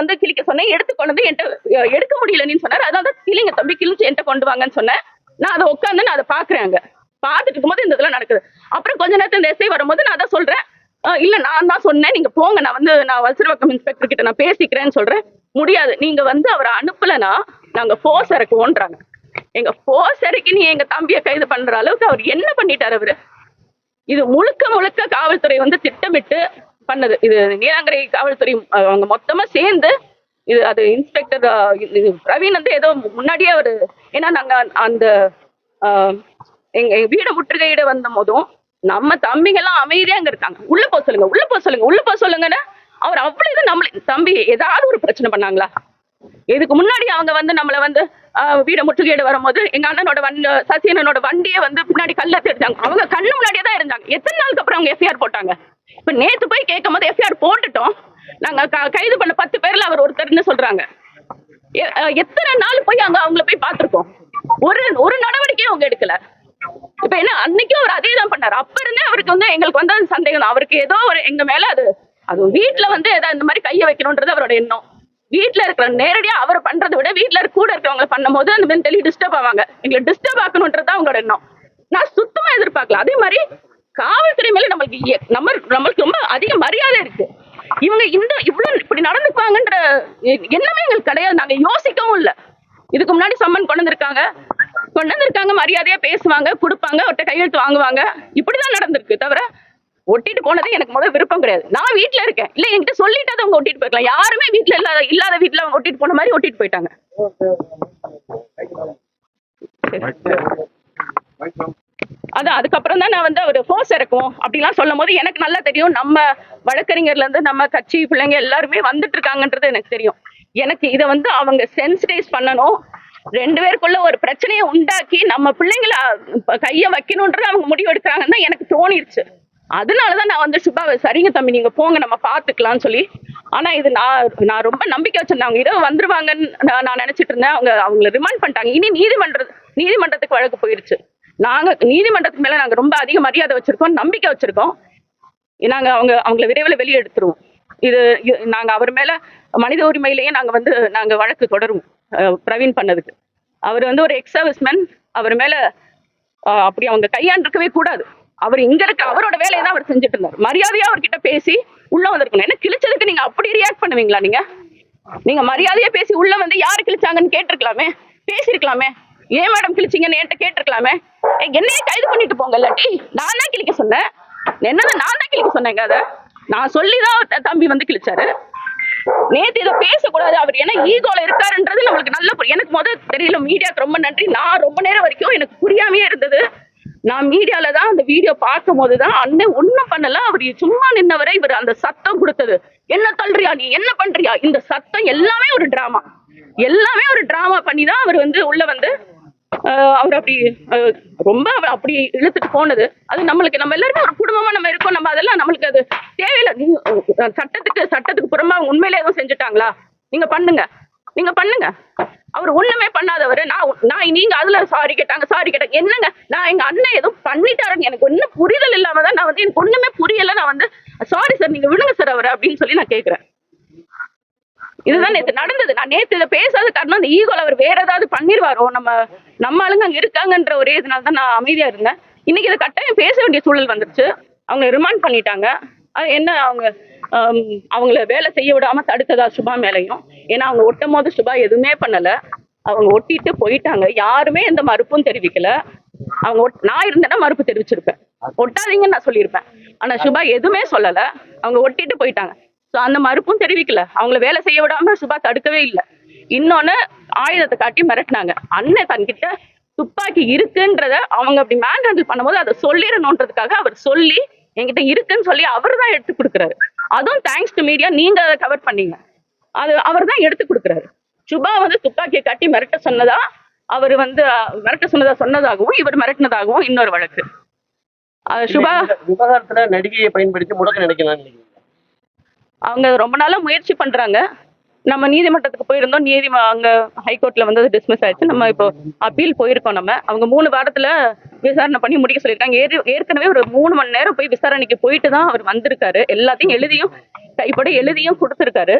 வந்து கிழிக்க சொன்னேன். எடுத்து கொண்டு வந்து என்கிட்ட எடுக்க முடியலன்னு சொன்னார். அதான் தான் கிளிங்க தம்பி கிழிச்சு என்கிட்ட கொண்டு வாங்கன்னு சொன்னேன். நான் அதை உட்காந்து நான் அதை பாக்குறேன் அங்க. பார்த்துட்டு இருக்கும்போது இந்த இதெல்லாம் நடக்குது. அப்புறம் கொஞ்ச நேரத்தில் இந்த எஸ்ஐ வரும்போது நான் அதான் சொல்றேன். இல்ல நான் தான் சொன்னேன். நீங்க போங்க. நான் வந்து நான் வல்சரவாக்கம் இன்ஸ்பெக்டர் கிட்ட நான் பேசிக்கிறேன்னு சொல்றேன். முடியாது. நீங்க வந்து அவரை அனுப்பலனா நாங்க ஃபோர்ஸ் இறக்குவோன்றாங்க எங்க ஃபோர்ஸ் இறக்கி நீ எங்க தம்பியை கைது பண்ற அளவுக்கு அவர் என்ன பண்ணிட்டாரு அவரு? இது முழுக்க முழுக்க காவல்துறை வந்து திட்டமிட்டு பண்ணது. இது நீலாங்கரை காவல்துறை அவங்க மொத்தமா சேர்ந்து இது அது இன்ஸ்பெக்டர் பிரவீன் வந்து ஏதோ முன்னாடியே அவரு ஏன்னா நாங்க அந்த அஹ், எங்க எங்க முற்றுகையிட வந்த போதும் நம்ம தம்பிங்க எல்லாம் அமைதியா அங்க இருக்காங்க. உள்ள போக சொல்லுங்க உள்ள போக சொல்லுங்க உள்ள போக சொல்லுங்கன்னு அவர் அவ்வளவு இது நம்மள தம்பி ஏதாவது ஒரு பிரச்சனை பண்ணாங்களா? இதுக்கு முன்னாடி அவங்க வந்து நம்மள வந்து ஆஹ், வீட முற்றுகையிட வரும்போது எங்க அண்ணனோட வண்டி சசியனோட வண்டியை வந்து பின்னாடி கல்ல தெரிஞ்சாங்க அவங்க கண்ணு முன்னாடியே தான் இருந்தாங்க. எத்தனை நாளுக்கு அப்புறம் அவங்க எஃப்ஐஆர் போட்டாங்க? இப்ப நேத்து போய் கேட்கும் போது எஃப்ஐஆர் போட்டுட்டோம். நாங்க கைது பண்ண பத்து பேர்ல அவர் ஒருத்தர்னு சொல்றாங்க. எத்தனை நாள் போய் அங்க அவங்கள போய் பார்த்திருக்கோம்? ஒரு ஒரு நடவடிக்கையும் அவங்க எடுக்கல. இப்ப என்ன அன்னைக்கும் அவர் அதே தான் பண்ணாரு. அப்ப இருந்தே அவருக்கு வந்து எங்களுக்கு வந்து சந்தேகம் அவருக்கு ஏதோ ஒரு எங்க மேல அது அது வீட்டுல வந்து ஏதோ இந்த மாதிரி கைய வைக்கணும்ன்றது அவரோட எண்ணம். வீட்டுல இருக்கிற நேரடியா அவர் பண்றதை விட வீட்டுல இருக்க கூட இருக்கிறவங்க பண்ணும்போது அந்த மென்டலி டிஸ்டர்ப் ஆவாங்க. எங்களை டிஸ்டர்ப் ஆக்கணும்ன்றது தான் அவங்களோட எண்ணம். நான் சுத்தமா எதிர்பார்க்கல. அதே மாதிரி காவல்துறை மேல நம்மளுக்கு நம்ம நம்மளுக்கு ரொம்ப அதிக மரியாதை இருக்கு. இவங்க இந்த இவ்வளவு இப்படி நடந்துக்குவாங்கன்ற எ- எண்ணமே எங்களுக்கு கிடையாது. நாங்க யோசிக்கவும் இல்ல. இதுக்கு முன்னாடி சம்மன் கொண்டு வந்திருக்காங்க. கொண்டு வந்திருக்காங்க மரியாதையா பேசுவாங்க கொடுப்பாங்க அவர்கிட்ட கையெழுத்து வாங்குவாங்க. இப்படிதான் நடந்திருக்கு தவிர ஒட்டிட்டு போனது எனக்கு முதல்ல விருப்பம் கிடையாது. நான் வீட்ல இருக்கேன். இல்ல என்கிட்ட சொல்லிட்டு அவங்க ஒட்டிட்டு போயிருக்கலாம். யாருமே வீட்ல இல்லாத இல்லாத வீட்ல அவங்க ஒட்டிட்டு போன மாதிரி ஒட்டிட்டு போயிட்டாங்க. அது அதுக்கப்புறம் தான் நான் வந்து ஒரு ஃபோர்ஸ் இறக்கும் அப்படிலாம் சொல்லும் போது எனக்கு நல்லா தெரியும். நம்ம வழக்கறிஞர்ல இருந்து நம்ம கட்சி பிள்ளைங்க எல்லாருமே வந்துட்டு இருக்காங்கன்றது எனக்கு தெரியும். எனக்கு இதை வந்து அவங்க சென்சிடைஸ் பண்ணணும். ரெண்டு பேருக்குள்ள ஒரு பிரச்சனையை உண்டாக்கி நம்ம பிள்ளைங்களை கையை வைக்கணுன்றது அவங்க முடிவு எடுக்கிறாங்கன்னு தான் எனக்கு தோணிருச்சு. அதனாலதான் நான் வந்து சுபாவை சரிங்க தம்பி நீங்க போங்க நம்ம பாத்துக்கலாம்னு சொல்லி. ஆனா இது நான் நான் ரொம்ப நம்பிக்கை வச்சிருந்தேன். அவங்க இரவு வந்துருவாங்கன்னு நான் நான் நினைச்சிட்டு இருந்தேன். அவங்க அவங்கள ரிமாண்ட் பண்ணிட்டாங்க. இனி நீதிமன்ற நீதிமன்றத்துக்கு வழக்கு போயிருச்சு. நாங்க நீதிமன்றத்துக்கு மேல நாங்க ரொம்ப அதிக மரியாதை வச்சிருக்கோம் நம்பிக்கை வச்சிருக்கோம். நாங்க அவங்க அவங்கள விரைவில் வெளியே எடுத்துருவோம் இது நாங்க அவர் மேல மனித உரிமையிலேயே நாங்க வந்து நாங்க வழக்கு தொடருவோம் பிரவீன் பண்ணதுக்கு. அவர் வந்து ஒரு எக்ஸ் சர்வீஸ்மேன் அவர் மேல அப்படி அவங்க கையாண்டிருக்கவே கூடாது. அவர் இங்க இருக்க அவரோட வேலையை தான் அவர் செஞ்சுட்டு இருந்தார். மரியாதையா அவர்கிட்ட பேசி உள்ள வந்திருக்கணும். என்ன கிழிச்சதுக்கு நீங்க அப்படி ரியாக்ட் பண்ணுவீங்களா நீங்க? நீங்க மரியாதையா பேசி உள்ள வந்து யாரு கிழிச்சாங்கன்னு கேட்டிருக்கலாமே? பேசியிருக்கலாமே? ஏன் மேடம் கிழிச்சிங்கன்னு என்கிட்ட கேட்டிருக்கலாமே? என்னையே கைது பண்ணிட்டு போங்க இல்லாட்டி நான் தான் கிழிக்க சொன்னேன். என்னது நான் தான் கிழிக்க சொன்னேங்க அதை. நான் சொல்லிதான் தம்பி வந்து கிழிச்சாரு. நேத்து இதை பேசக்கூடாது. அவர் என்ன ஈகோல இருக்காருன்றது நம்மளுக்கு நல்ல எனக்கு முதல் தெரியல. மீடியாக்கு ரொம்ப நன்றி. நான் ரொம்ப நேரம் வரைக்கும் எனக்கு புரியாமையே இருந்தது. நான் மீடியால தான் அந்த வீடியோ பார்க்கும் போதுதான் அண்ணன் ஒண்ணும் பண்ணல. அவர் சும்மா நின்னவரை இவர் அந்த சத்தம் கொடுத்தது. என்ன தள்ளுறியா நீ? என்ன பண்றியா? இந்த சத்தம் எல்லாமே ஒரு டிராமா எல்லாமே ஒரு டிராமா பண்ணி தான் அவர் வந்து உள்ள வந்து அவர் அப்படி ரொம்ப அவர் அப்படி இழுத்துட்டு போனது. அது நம்மளுக்கு நம்ம எல்லாருமே ஒரு குடும்பமா நம்ம இருக்கோம். நம்ம அதெல்லாம் நம்மளுக்கு அது தேவையில்லை. நீங்க சட்டத்துக்கு சட்டத்துக்கு புறமா உண்மையில எதுவும் செஞ்சுட்டாங்களா? நீங்க பண்ணுங்க. நீங்க பண்ணுங்க. அவர் ஒண்ணுமே பண்ணாதவர். நான் நான் நீங்க அதுல சாரி கேட்டாங்க சாரி கேட்டாங்க. என்னங்க? நான் எங்க அண்ணன் ஏதோ பண்ணிட்டாருன்னு எனக்கு ஒன்னும் புரிதல் இல்லாம தான் நான் வந்து எனக்கு ஒண்ணுமே புரியல. நான் வந்து சாரி சார் நீங்க விடுங்க சார் அவர் அப்படின்னு சொல்லி நான் கேக்குறேன். இதுதான் நேத்து நடந்தது. நான் நேத்து இதை பேசாத காரணம் அந்த ஈகோல அவர் வேற ஏதாவது பண்ணிடுவாரோ நம்ம நம்ம ஆளுங்க அங்க இருக்காங்கன்ற ஒரே இதனால தான் நான் அமைதியா இருந்தேன். இன்னைக்கு இதை கட்டாயம் பேச வேண்டிய சூழல் வந்துருச்சு. அவங்க ரிமாண்ட் பண்ணிட்டாங்க. அது என்ன அவங்க அவங்கள வேலை செய்ய விடாம தடுத்ததா சுபா மேலையும்? ஏன்னா அவங்க ஒட்டும் போது சுபா எதுவுமே பண்ணல. அவங்க ஒட்டிட்டு போயிட்டாங்க. யாருமே எந்த மறுப்பும் தெரிவிக்கல. அவங்க ஒட்- நான் இருந்தேன்னா மறுப்பு தெரிவிச்சிருப்பேன். ஒட்டாதீங்கன்னு நான் சொல்லியிருப்பேன். ஆனா சுபா எதுவுமே சொல்லல. அவங்க ஒட்டிட்டு போயிட்டாங்க. சோ அந்த மறுப்பும் தெரிவிக்கல. அவங்கள வேலை செய்ய விடாம சுபா தடுக்கவே இல்லை. இன்னொன்னு ஆயுதத்தை காட்டி மிரட்டினாங்க. அண்ணன் தன்கிட்ட துப்பாக்கி இருக்குன்றத அவங்க அப்படி மேன் ஹேண்டில் பண்ணும்போது அதை சொல்லிடணுன்றதுக்காக அவர் சொல்லி என்கிட்ட இருக்குன்னு சொல்லி அவர் தான் எடுத்து கொடுக்குறாரு. அதுவும் தேங்க்ஸ் டு மீடியா நீங்க அதை கவர் பண்ணீங்க. அது அவர் தான் எடுத்து கொடுக்குறாரு. சுபா வந்து துப்பாக்கியை காட்டி மிரட்ட சொன்னதா அவர் வந்து மிரட்ட சொன்னதா சொன்னதாகவும் இவர் மிரட்டினதாகவும் இன்னொரு வழக்கு. சுபா விவகாரத்துல நடிகையை பயன்படுத்தி முடக்க நினைக்கலாம் அவங்க ரொம்ப நாளா முயற்சி பண்றாங்க. நம்ம நீதிமன்றத்துக்கு போயிருந்தோம். நீதி அங்க ஹைகோர்ட்டில் வந்து அது டிஸ்மிஸ் ஆயிடுச்சு. நம்ம இப்போ அப்பீல் போயிருக்கோம் நம்ம. அவங்க மூணு வாரத்துல விசாரணை பண்ணி முடிக்க சொல்லியிருக்காங்க. ஏற் ஏற்கனவே ஒரு மூணு மணி நேரம் போய் விசாரணைக்கு போயிட்டு தான் அவர் வந்திருக்காரு. எல்லாத்தையும் எழுதியும் கைப்பட எழுதியும் கொடுத்துருக்காரு.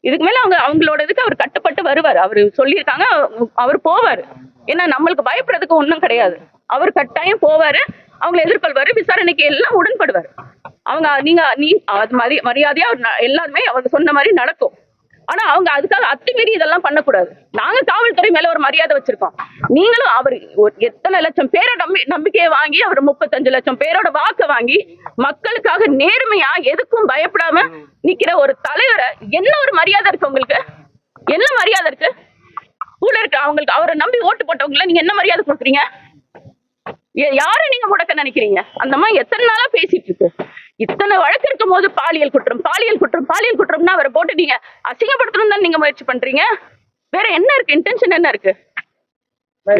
இதுக்கு மேல அவங்க அவங்களோட இதுக்கு அவர் கட்டுப்பட்டு வருவார். அவர் சொல்லியிருக்காங்க அவர் போவார். ஏன்னா நம்மளுக்கு பயப்படுறதுக்கு ஒன்றும் கிடையாது. அவர் கட்டாயம் போவாரு. அவங்களை எதிர்கொள்வாரு விசாரணைக்கு எல்லாம் உடன்படுவார். அவங்க நீங்க நீ அது மாதிரி மரியாதையா எல்லாருமே அவங்க சொன்ன மாதிரி நடக்கும். ஆனா அவங்க அதுக்காக அத்துமீறி இதெல்லாம் பண்ணக்கூடாது. நாங்க காவல்துறை மேல ஒரு மரியாதை வச்சிருக்கோம். நீங்களும் அவர் எத்தனை லட்சம் பேரை நம்பி நம்பிக்கையை வாங்கி அவர் முப்பத்தஞ்சு லட்சம் பேரோட வாக்க வாங்கி மக்களுக்காக நேர்மையா எதுக்கும் பயப்படாம நிக்கிற ஒரு தலைவரை என்ன ஒரு மரியாதை இருக்கு உங்களுக்கு? என்ன மரியாதை இருக்கு? கூட இருக்க அவங்களுக்கு அவரை நம்பி ஓட்டு போட்டவங்கள நீங்க என்ன மரியாதை கொடுக்குறீங்க? யாரை நீங்க முடக்க நினைக்கிறீங்க? அந்த மாதிரி எத்தனை நாளா பேசிட்டு இருக்கு. இத்தனை வழக்கு இருக்கும் போது பாலியல் குற்றம் பாலியல் குற்றம் பாலியல் குற்றம்னா அவரை போட்டு நீங்க அசிங்கப்படுத்தணும் தான் நீங்க முயற்சி பண்றீங்க? வேற என்ன இருக்கு? இன்டென்ஷன் என்ன இருக்கு?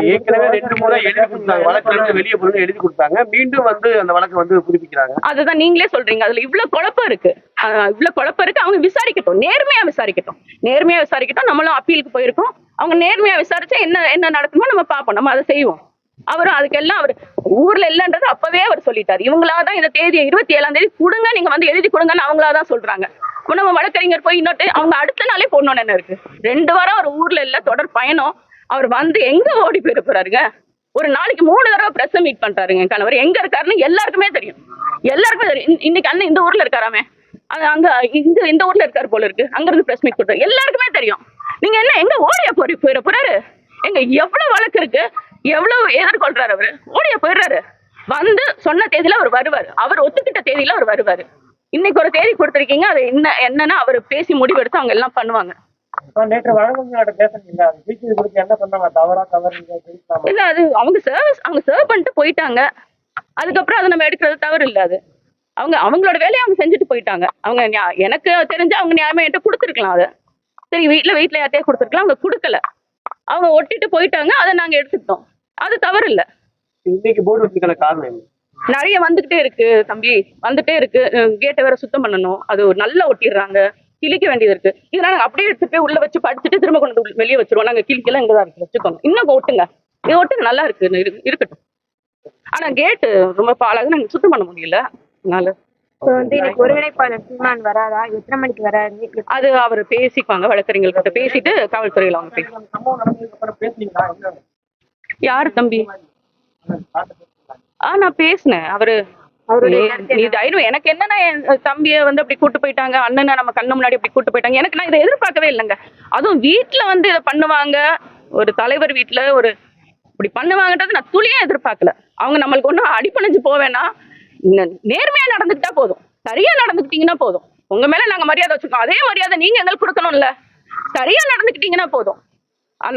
ஏற்கனவே ரெண்டு முறை எழுதி கொடுத்தாங்க. வழக்குல இருந்து வெளியே போகணும்னு எழுதி கொடுத்தாங்க. மீண்டும் வந்து அந்த வழக்கை வந்து புதுப்பிக்கிறாங்க. அதுதான் நீங்களே சொல்றீங்க. அதுல இவ்வளவு குழப்பம் இருக்கு. ஆஹ் இவ்வளவு குழப்பம் இருக்கு. அவங்க விசாரிக்கட்டும். நேர்மையா விசாரிக்கட்டும். நேர்மையா விசாரிக்கட்டும். நம்மளும் அப்பீலுக்கு போயிருக்கோம். அவங்க நேர்மையா விசாரிச்சா என்ன என்ன நடக்குமோ நம்ம பார்ப்போம். நம்ம அதை செய்வோம். அவரும் அதுக்கெல்லாம் அவர் ஊர்ல இல்லைன்றது அப்பவே அவர் சொல்லிட்டாரு. இவங்களா தான் இந்த தேதியை இருபத்தி ஏழாம் தேதி கொடுங்க நீங்க வந்து எழுதி கொடுங்கன்னு அவங்களா தான் சொல்றாங்க நம்ம வழக்கறிஞர் போய் இன்னொரு அவங்க அடுத்த நாளே போடணும்னு என்ன இருக்கு? ரெண்டு வாரம் அவர் ஊர்ல இல்ல தொடர் பயணம். அவர் வந்து எங்க ஓடி போயிட போறாருங்க? ஒரு நாளைக்கு மூணு தடவை பிரஸ் மீட் பண்றாருங்க கணவர். எங்க இருக்காருன்னு எல்லாருக்குமே தெரியும். எல்லாருக்குமே தெரியும். இன்னைக்கு அண்ணன் இந்த ஊர்ல இருக்காராமே? அது அங்க இந்த இந்த ஊர்ல இருக்காரு போல இருக்கு. அங்க இருந்து பிரஸ் மீட் கொடுத்தாரு எல்லாருக்குமே தெரியும். நீங்க என்ன எங்க ஓடிய போறி போயிட போறாரு? எங்க எவ்வளவு வழக்கு இருக்கு? எவ்வளவு எதிர்கொள்றாரு அவரு? ஓடியா போயிடுறாரு. வந்து சொன்ன தேதியில அவர் வருவார். அவர் ஒத்துக்கிட்ட தேதியில அவர் வருவாரு. இன்னைக்கு ஒரு தேதி கொடுத்திருக்கீங்க அது என்ன என்னன்னா அவர் பேசி முடிவெடுத்து அவங்க எல்லாம் பண்ணுவாங்க. இல்ல அது அவங்க சர்வீஸ் அவங்க சர்வ் பண்ணிட்டு போயிட்டாங்க. அதுக்கப்புறம் அதை நம்ம எடுக்கிறது தவறு இல்ல அது. அவங்க அவங்களோட வேலையை அவங்க செஞ்சுட்டு போயிட்டாங்க. அவங்க எனக்கு தெரிஞ்சு அவங்க நியாயமா என்கிட்ட கொடுத்துருக்கலாம் அதை. சரி வீட்ல வீட்ல யார்ட்டையா கொடுத்துருக்கலாம். அவங்க கொடுக்கல. அவங்க ஒட்டிட்டு போயிட்டாங்க. அதை நாங்க எடுத்துக்கிட்டோம். அது தவறு இல்ல இன்னைக்கு போர்டு வச்சதுக்கான காரணம் என்ன? நிறைய வந்துகிட்டே இருக்கு தம்பி. வந்துட்டே இருக்கு. கேட்டை வேற சுத்தம் பண்ணணும். அது ஒரு நல்லா ஒட்டிடுறாங்க. கிழிக்க வேண்டியது இருக்கு. இதெல்லாம் நாங்க அப்படியே எடுத்துட்டு போய் உள்ள வச்சு படிச்சுட்டு திரும்ப கொண்டு வந்து வெளியே வச்சிருவோம். நாங்க கிழிக்கலாம் இங்கதான் இருக்கு. வச்சுக்கோங்க. இன்னும் ஒட்டுங்க. இது ஒட்டுங்க. நல்லா இருக்கு. இரு- இருக்கட்டும். ஆனா கேட்டு ரொம்ப பாழாக நாங்க சுத்தம் பண்ண முடியல. அதனால வந்து இன்னைக்கு ஒருங்கிணைப்பாளர் சீமான் வராதா? எத்தனை மணிக்கு வராரு? அது அவர் பேசிக்குவாங்க வழக்கறிஞர்கள்கிட்ட. பேசிட்டு காவல்துறையில அவங்க பேசி யார் தம்பி? ஆ நான் பேசினேன். அவரு நீ- தைரியம் எனக்கு என்னன்னா என் தம்பியை வந்து அப்படி கூட்டு போயிட்டாங்க அண்ணனை நம்ம கண்ணு முன்னாடி அப்படி கூட்டு போயிட்டாங்க. எனக்கு நான் இதை எதிர்பார்க்கவே இல்லைங்க. அதுவும் வீட்ல வந்து இதை பண்ணுவாங்க. ஒரு தலைவர் வீட்ல ஒரு இப்படி பண்ணுவாங்கன்றது நான் துளியா எதிர்பார்க்கல. அவங்க நம்மளுக்கு ஒன்றும் அடிப்பணிஞ்சு போவேன்னா நேர்மையா நடந்துக்கிட்டா போதும். சரியா நடந்துக்கிட்டீங்கன்னா போதும். உங்க மேல நாங்க மரியாதை வச்சிருக்கோம் அதே மரியாதை நீங்க எங்களுக்கு கொடுக்கணும்ல. சரியா நடந்துக்கிட்டீங்கன்னா போதும்.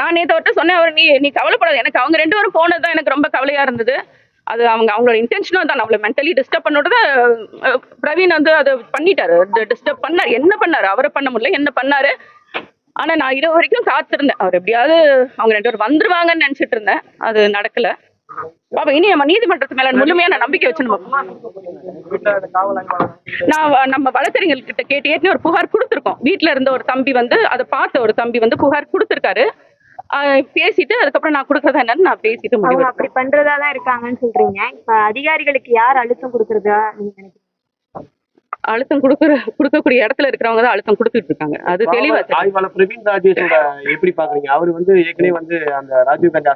நான் நேற்று அவர்கிட்ட சொன்னேன் அவர் நீ நீ கவலைப்படாது. எனக்கு அவங்க ரெண்டு பேரும் போனது தான் எனக்கு ரொம்ப கவலையா இருந்தது. அது அவங்க அவங்களோட இன்டென்ஷனும் தான். நம்மள மென்டலி டிஸ்டர்ப் பண்ணோட பிரவீன் வந்து அதை பண்ணிட்டாரு. டிஸ்டர்ப் பண்ணார். என்ன பண்ணாரு? அவரை பண்ண முடியல. என்ன பண்ணாரு? ஆனா நான் இரவு வரைக்கும் காத்திருந்தேன். அவர் எப்படியாவது அவங்க ரெண்டு பேரும் வந்துருவாங்கன்னு நினைச்சிட்டு இருந்தேன். அது நடக்கல. பாப்பா இனி நம்ம நீதிமன்றத்து மேல முழுமையான நம்பிக்கை வச்சு நம்ம நான் நம்ம வழக்கறிஞர்கள் கிட்ட கேட்டு ஏற்கனவே ஒரு புகார் கொடுத்துருக்கோம். வீட்ல இருந்த ஒரு தம்பி வந்து அதை பார்த்த ஒரு தம்பி வந்து புகார் கொடுத்துருக்காரு. பேசிட்டு அதுக்கப்புறம் நான் கொடுக்கறதா என்னன்னு நான் பேசிட்டு முடிவு அப்படி பண்றதா தான் இருக்காங்கன்னு சொல்றீங்க. இப்ப அதிகாரிகளுக்கு யார் அழுத்தம் கொடுக்கறதா நீங்க நினைக்கிறீங்க? அழுத்தம் கொடுக்குற கொடுக்கக்கூடிய இடத்துல இருக்கிறவங்க தான் அழுத்தம் கொடுத்துட்டு இருக்காங்க. அது தெளிவா. ஆய்வாளர் பிரவீன் ராஜேஷோட எப்படி பாக்குறீங்க? அவர் வந்து ஏற்கனவே வந்து அந்த ராஜீவ் காந்தி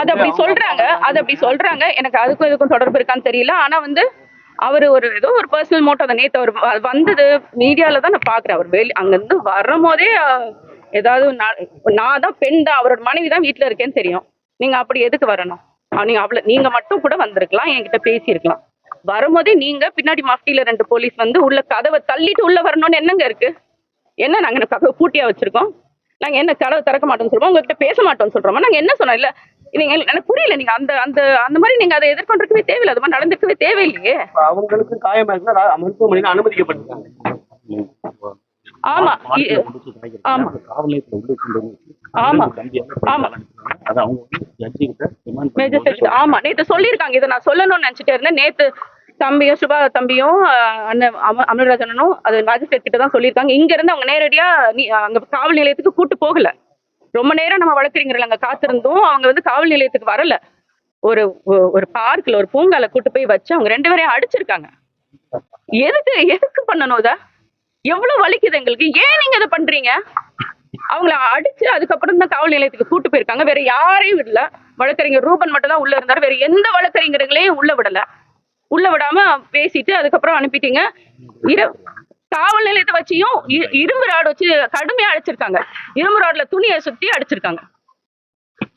அது அப்படி சொல்றாங்க அது அப்படி சொல்றாங்க. எனக்கு அதுக்கும் இதுக்கும் தொடர்பு இருக்கான்னு தெரியல. ஆனா வந்து அவர் ஒரு ஏதோ ஒரு பர்சனல் மோட்டோ அதை நேத்து அவர் வந்தது மீடியால தான் நான் பாக்குறேன். அவர் வெளி அங்கிருந்து வரும்போதே ஏதாவது நான் தான் பெண் தான் அவரோட மனைவி தான் வீட்டுல இருக்கேன்னு தெரியும். நீங்க அப்படி எதுக்கு வரணும்? நீங்கள் நீங்க நீங்கள் நீங்க மட்டும் கூட வந்திருக்கலாம் என்கிட்ட பேசியிருக்கலாம். வரும்போதே நீங்க பின்னாடி மஃப்டில ரெண்டு போலீஸ் வந்து உள்ள கதவை தள்ளிட்டு உள்ள வரணும்னு என்னங்க இருக்கு? என்ன நாங்க என்ன கதவை பூட்டியா வச்சிருக்கோம்? நாங்க என்ன கதவை திறக்க மாட்டோம்னு சொல்றோம்? உங்ககிட்ட பேச மாட்டோம்னு சொல்றோமா? நாங்கள் என்ன சொன்னோம்? இல்ல நீங்க எனக்கு புரியல நீங்க அந்த அந்த அந்த மாதிரி நீங்க அதை எதிர்கொண்டிருக்கவே தேவையில்லை அது மாதிரி நடந்துக்கவே தேவையில்லையே. அவங்களுக்கு காயமாக இருந்தா அனுமதிக்கப்பட்டிருக்காங்க. ஆமா. ஆமா. ஆமா. ஆமா. மேஜர் செக்ஷன் ஆமா. நேத்து சொல்லியிருக்காங்க. இதை நான் சொல்லணும்னு நினைச்சிட்டே இருந்தேன். நேத்து தம்பியும் சுபா தம்பியும் அண்ணன் அம- அமல்ராஜனும் அது மேஜிஸ்ட்ரேட் கிட்ட தான் சொல்லியிருக்காங்க. இங்க இருந்து அவங்க நேரடியா நீ- அங்க காவல் நிலையத்துக்கு கூட்டு போகல. ரொம்ப நேரம் நம்ம வழக்கறிஞர்கள் அங்க காத்திருந்தோம் அவங்க வந்து காவல் நிலையத்துக்கு வரல. ஒரு ஒரு பார்க்ல ஒரு பூங்கால கூட்டு போய் வச்சு அவங்க ரெண்டு பேரையும் அடிச்சிருக்காங்க. எதுக்கு எதுக்கு பண்ணணும் இத? எவ்வளவு வலிக்குது எங்களுக்கு? ஏன் நீங்க இதை பண்றீங்க? அவங்கள அடிச்சு அதுக்கப்புறம் தான் காவல் நிலையத்துக்கு கூட்டு போயிருக்காங்க. வேற யாரையும் விடல. வழக்கறிஞர் ரூபன் மட்டும் தான் உள்ள இருந்தாரு. வேற எந்த வழக்கறிஞர்களையும் உள்ள விடல. உள்ள விடாம பேசிட்டு அதுக்கப்புறம் அனுப்பிட்டீங்க. இரு காவல் நிலையத்தை வச்சியும் இரும்பு ராடு வச்சு கடுமையா அடிச்சிருக்காங்க. இரும்பு ராடுல துணியை சுத்தி அடிச்சிருக்காங்க.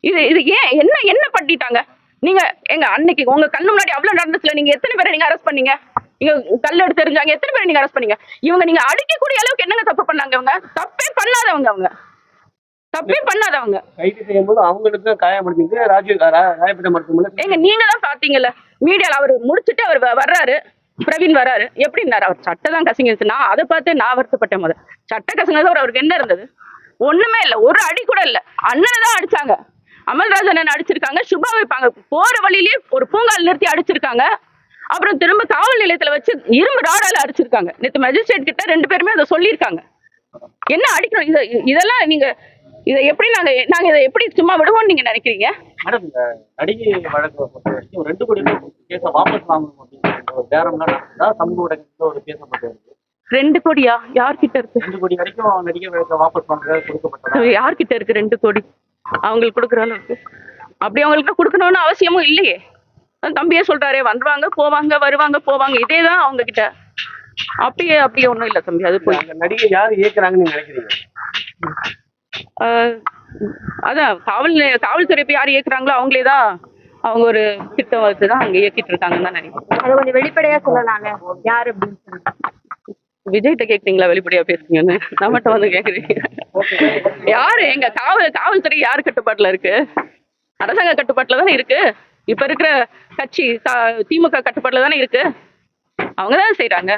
இது இது ஏன் என்ன என்ன பண்ணிட்டாங்க? நீங்க எங்க அன்னைக்கு உங்க கண்ணு முன்னாடி அவ்வளவு நடந்துச்சுல நீங்க எத்தனை பேரை நீங்க அரெஸ்ட் பண்ணீங்க? நீங்க கல் எடுத்து எறிஞ்சாங்க. எத்தனை பேரை நீங்க அரெஸ்ட் பண்ணீங்க? இவங்க நீங்க அடிக்கக்கூடிய அளவுக்கு என்னங்க தப்பு பண்ணாங்க இவங்க? தப்பே பண்ணாதவங்க அவங்க. தப்பே பண்ணாதவங்க. கைது செய்யும் போது அவங்களுக்கு காயப்படுத்திட்டு ராஜீவ் ராயப்பேட்டை மருத்துவமனை ஏங்க நீங்க தான் பாத்தீங்கல்ல. மீடியால அவர் முடிச்சுட்டு அவர் வர்றாரு. பிரவீன் வர்றாரு. எப்படின்னாரு அவர் சட்டை தான் கசங்கிச்சு நான் அதை பார்த்து நான் வருத்தப்பட்டேன் முத சட்டை கசங்கிறது அவருக்கு என்ன இருந்தது? ஒண்ணுமே இல்ல. ஒரு அடி கூட இல்ல. அண்ணனை தான் அடிச்சாங்க. அமல்ராஜ் அண்ணன் அடிச்சிருக்காங்க. சுபா வைப்பாங்க. போற வழியிலேயே ஒரு பூங்கால் நிறுத்தி அடிச்சிருக்காங்க. அப்புறம் திரும்ப காவல் நிலையத்துல வச்சு இரும்பு ராடால அடிச்சிருக்காங்க. நேத்து மேஜிஸ்ட்ரேட் கிட்ட ரெண்டு பேருமே அதை சொல்லியிருக்காங்க. என்ன அடிக்கணும்? இத இதெல்லாம் நீங்க இதை எப்படி நாங்க நாங்க இதை எப்படி சும்மா விடுவோம்னு நீங்க நினைக்கிறீங்க? மேடம் நடிகை வழக்கு பொறுத்த வரைக்கும் ரெண்டு கோடி கேஸை வாபஸ் வாங்கணும் அப்படிங்கிற ஒரு பேரம்லாம் நடந்ததா சமூக ஊடகத்துல ஒரு ரெண்டு கோடியா? யார்கிட்ட இருக்கு? ரெண்டு கோடி வரைக்கும் நடிகை வழக்கை வாபஸ் கொடுக்கப்பட்டதா? யார்கிட்ட இருக்கு ரெண்டு கோடி? அவங்களுக்கு கொடுக்குற அளவுக்கு. அப்படி அவங்களுக்கு கொடுக்கணும்னு அவசியமும் இல்லையே. தம்பியே சொல்றாரே வந்துருவாங்க போவாங்க வருவாங்க போவாங்க. இதே தான் அவங்க கிட்ட அப்படியே அப்படியே ஒண்ணும் இல்ல தம்பி அது போய். நடிகை யார் இயக்குறாங்கன்னு நீங்க நினைக்கிறீங்க? அதான் காவல் நிலைய- காவல்துறை இப்ப யார் இயக்குறாங்களோ அவங்களே தான் அவங்க ஒரு திட்டம் வகுத்து தான் அங்க இயக்கிட்டு இருக்காங்கன்னு தான் நினைக்கிறேன். அதை கொஞ்சம் வெளிப்படையா சொல்லலாம்ல? யார் அப்படின்னு விஜய்கிட்ட கேக்குறீங்களா வெளிப்படையா பேசுங்கன்னு நம்மகிட்ட வந்து கேக்குறீங்க யாரு? எங்க காவல் காவல்துறை யார் கட்டுப்பாட்டுல இருக்கு? அரசாங்க கட்டுப்பாட்டுல தானே இருக்கு? இப்ப இருக்கிற கட்சி திமுக கட்டுப்பாட்டுல தானே இருக்கு. அவங்க தானே செய்யறாங்க